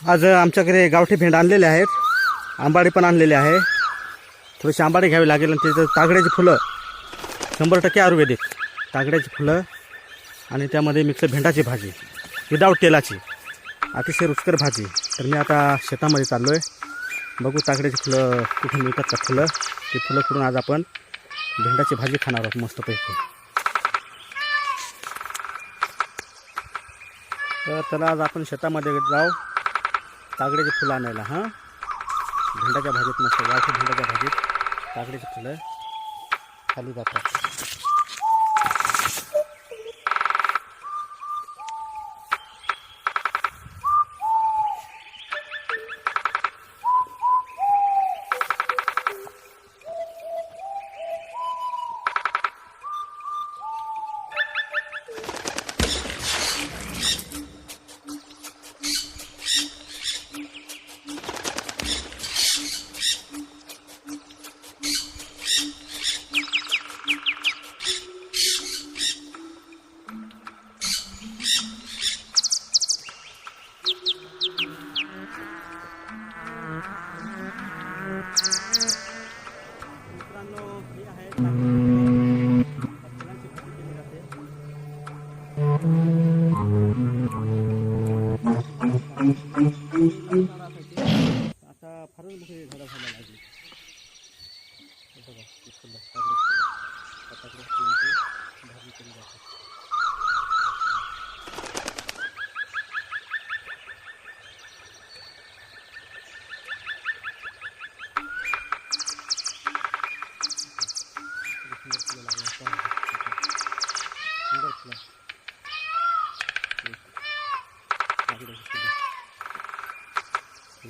आज आमच्याकडे गावठी भेंड आणलेले आहेत. आंबाडी पण आणलेले आहे. थोडीशी आंबाडी घ्यावी लागेल आणि त्याचं तागड्याची फुलं शंभर टक्के आयुर्वेदिक तागड्याची फुलं आणि त्यामध्ये मिक्स भेंडाची भाजी विदाऊट तेलाची अतिशय रुचकर भाजी. तर मी आता शेतामध्ये चाललो आहे बघू तागड्याची फुलं कुठून मिळतात का फुलं. ती फुलं करून आज आपण भेंडाची भाजी खाणार आहोत मस्तपैकी. तर चला आज आपण शेतामध्ये जाऊ. तागड्याची फुलं आणायला हां? भेंडाच्या भाजीत मस्त गावठी भेंडाच्या भाजीत तागड्याची फुलं खाली जातात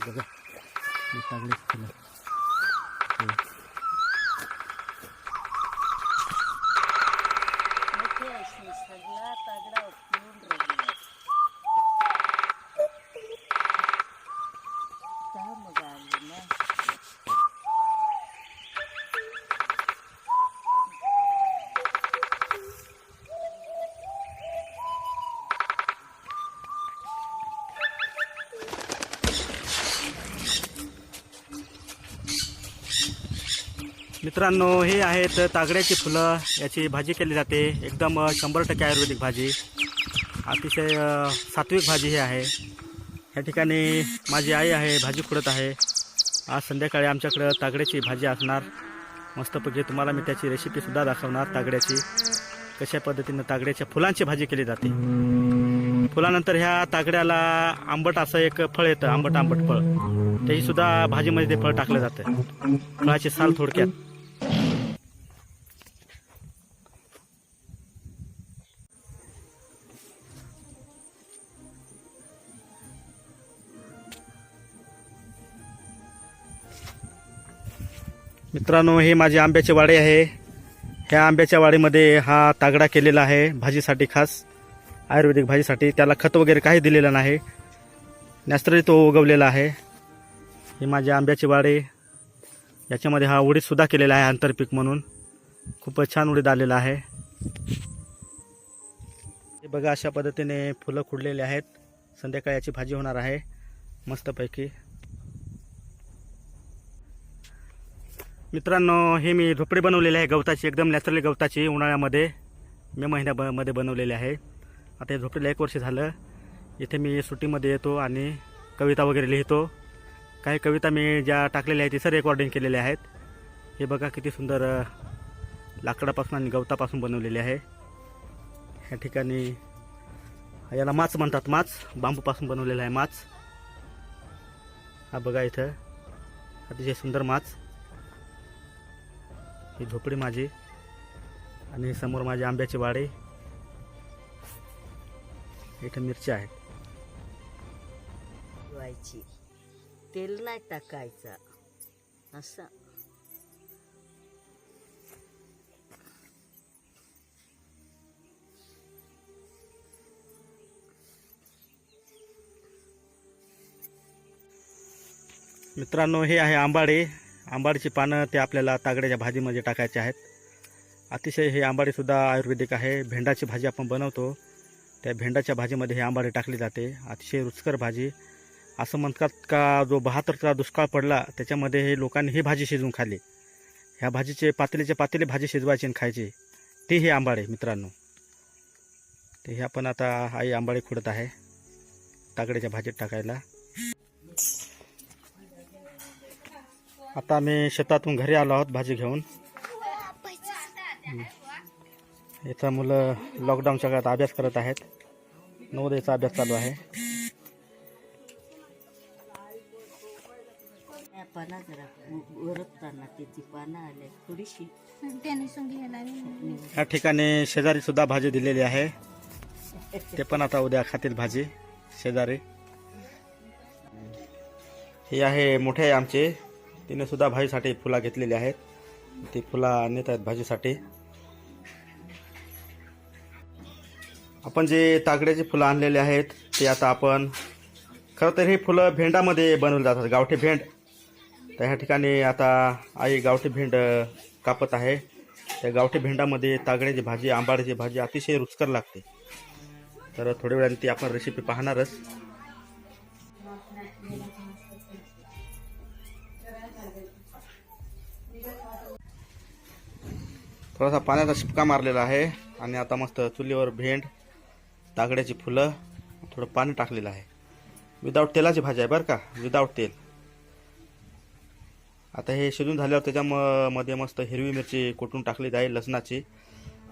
बघा हे मित्रांनो हे आहेत तागड्याची फुलं. याची भाजी केली जाते. एकदम शंभर टक्के आयुर्वेदिक भाजी. अतिशय सात्विक भाजी ही आहे. या ठिकाणी माझी आई आहे भाजी खुडत आहे. आज संध्याकाळी आमच्याकडं तागड्याची भाजी असणार. मस्तपैकी तुम्हाला मी त्याची रेसिपीसुद्धा दाखवणार तागड्याची. कशा पद्धतीनं तागड्याच्या फुलांची भाजी केली जाते. फुलानंतर ह्या तागड्याला आंबट असं एक फळ येतं आंबट आंबट फळ. तेही सुद्धा भाजीमध्ये ते फळ टाकलं जातं. फळाची साल थोडक्यात. मित्रांनो हे माझे आंब्याचे वाडे आहे. ह्या आंब्याच्या वाडीमध्ये हा तागडा केलेला आहे भाजीसाठी खास आयुर्वेदिक भाजीसाठी. त्याला खत वगैरे काही दिलेलं नाही. नॅचरली तो उगवलेला आहे. हे माझे आंब्याचे वाडे. याच्यामध्ये हा उडीदसुद्धा केलेला आहे आंतरपीक म्हणून. खूपच छान उडीद आलेला आहे. हे बघा अशा पद्धतीने फुलं खुडलेले आहेत. संध्याकाळी याची भाजी होणार आहे मस्तपैकी. मित्रांनो हे मी झोपडी बनवलेली आहे गवताची एकदम नॅचरली गवताची उन्हाळ्यामध्ये. मे महिन्यामध्ये बनवलेली आहे. आता हे झोपडीला एक वर्ष झालं. इथे मी सुट्टीमध्ये येतो आणि कविता वगैरे लिहितो. काही कविता मी ज्या टाकलेल्या आहेत ती सर रेकॉर्डिंग केलेल्या आहेत. हे बघा किती सुंदर लाकडापासून आणि गवतापासून बनवलेले आहे. ह्या ठिकाणी याला माच म्हणतात माच. बांबूपासून बनवलेला आहे माच. हा बघा इथं अतिशय सुंदर माच. ही झोपडी माझी आणि समोर माझे आंब्याचे वाडे. इथं मिरच्या आहेत. ठेवायची तेल नाही टाकायचं. असं. मित्रांनो हे आहे आंबाडे. आंबाडीची पानं ते आपल्याला तागड्याच्या भाजीमध्ये टाकायचे आहेत. अतिशय हे आंबाडीसुद्धा आयुर्वेदिक आहे. भेंडाची भाजी आपण बनवतो. त्या भेंडाच्या भाजीमध्ये हे आंबाडे टाकले जाते. अतिशय रुचकर भाजी. असं म्हणतात का जो बहात्तरचा दुष्काळ पडला त्याच्यामध्ये हे लोकांनी ही भाजी शिजवून खाल्ली. ह्या भाजीचे पातेलीचे पातेली भाजी शिजवायचे आणि खायची. ते हे आंबाडे मित्रांनो. ते हे आपण आता आई आंबाडे खुडत आहे. तागड्याच्या भाजीत टाकायला. आता आम्ही शेतातून घरी आलो आहोत भाजी घेऊन. इथं मुलं लॉकडाऊनच्या काळात अभ्यास करत आहेत. नवोदयचा अभ्यास चालू आहे. त्या पाना जरा ओरखताना त्याची पानं आले थोडीशी. या ठिकाणी शेजारी सुद्धा भाजी दिलेली आहे. ते पण आता उद्या खातील भाजी शेजारी. हे आहे मोठे आहे आमचे तिने सुद्धा भाजीसाठी फुला घेतलेली आहेत. ती फुला नेत आहेत भाजीसाठी. आपण जे तागड्याची फुलं आणलेली आहेत ते आता आपण खरं तर ही फुलं भेंडामध्ये बनवली जातात गावठी भेंड. तर ह्या ठिकाणी आता आई गावठी भेंड कापत आहे. त्या गावठी भेंडामध्ये तागड्याची भाजी आंबाड्याची भाजी अतिशय रुचकर लागते. तर थोड्या वेळाने ती आपण रेसिपी पाहणारच. थोडासा पाण्याचा शिपका मारलेला आहे आणि आता मस्त चुलीवर भेंड तागड्याची फुलं थोडं पाणी टाकलेलं आहे. विदाऊट तेलाची भाजी आहे बरं का? विदाऊट तेल. आता हे शिजून झाल्यावर त्याच्या म- मध्ये मस्त हिरवी मिरची कुटून टाकली जाईल लसणाची.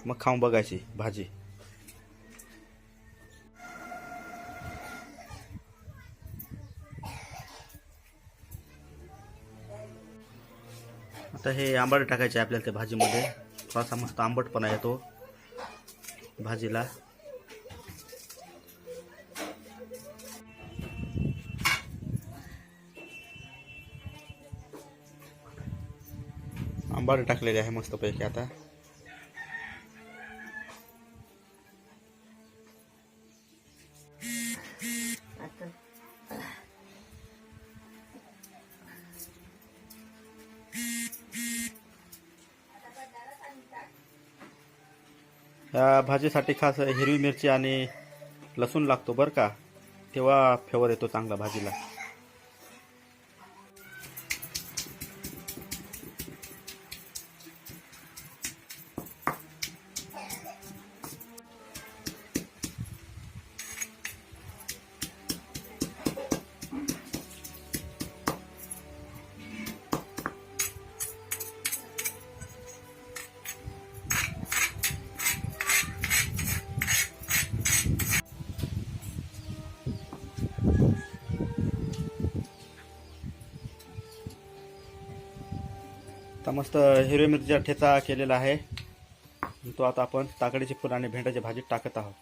मग खाऊन बघायची भाजी. आता हे आंबाडे टाकायचे आपल्याला त्या भाजीमध्ये. थोडासा मस्त आंबटपणा येतो भाजीला. आंबाडे टाकलेले आहे मस्तपैकी आता. ह्या भाजीसाठी खास हिरवी मिरची आणि लसूण लागतो बरं का तेव्हा फेवर येतो चांगला भाजीला. आता मस्त हिरवी मिरचीचा ठेचा केलेला आहे. तो आता आपण ताकडीची फुलं आणि भेंड्याची भाजी टाकत आहोत.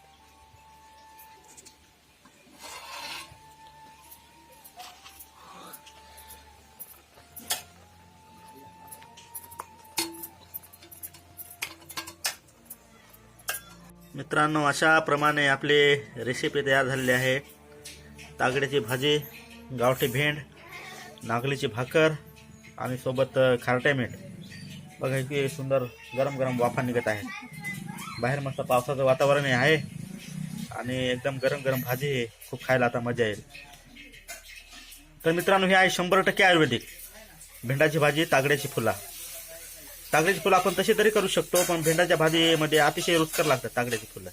मित्रांनो अशाप्रमाणे आपली रेसिपी तयार झालेली आहे. तागड्याची भाजी गावठी भेंड नागलीची भाकर आणि सोबत खारटे मीठ बघा किती सुंदर गरम गरम वाफा निघत आहे बाहेर मस्त पावसाचं वातावरण आहे. आणि एकदम गरम गरम भाजी आहे. खूप खायला आता मजा येईल. तर मित्रांनो हे आहे शंभर टक्के आयुर्वेदिक. भेंडाची भाजी तागड्याची फुला. तागड्याची फुलं आपण तशी तरी करू शकतो पण भेंडाच्या भाजीमध्ये अतिशय रुचकर लागतात तागड्याची फुलं.